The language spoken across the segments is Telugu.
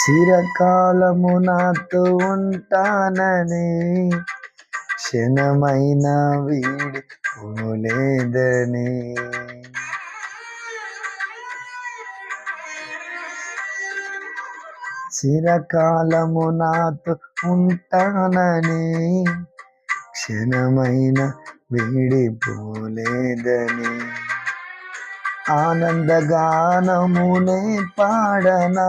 చిరకాలము నాతో ఉంటానని క్షణమైన వీడి పోలేదని చిరకాలము నాతో ఉంటానని క్షణమైన వీడిపోలేదని ఆనందగానమునే పాడనా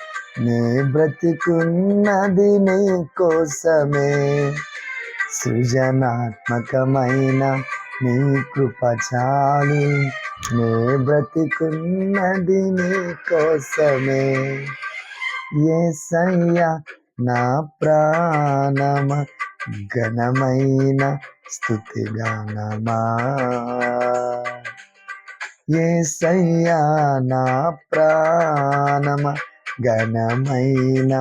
నే బ్రతికున్నది నీ కోసమే. సృజనాత్మకమైన నీ కృప చాలు. నే బ్రతికున్నది నీ కోసమే. ఏసయ్య నా ప్రాణమ ఘనమైన స్థుతిగానమా. సయ్యా నా ప్రాణమ ఘనమైన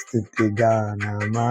స్థుతిగానమా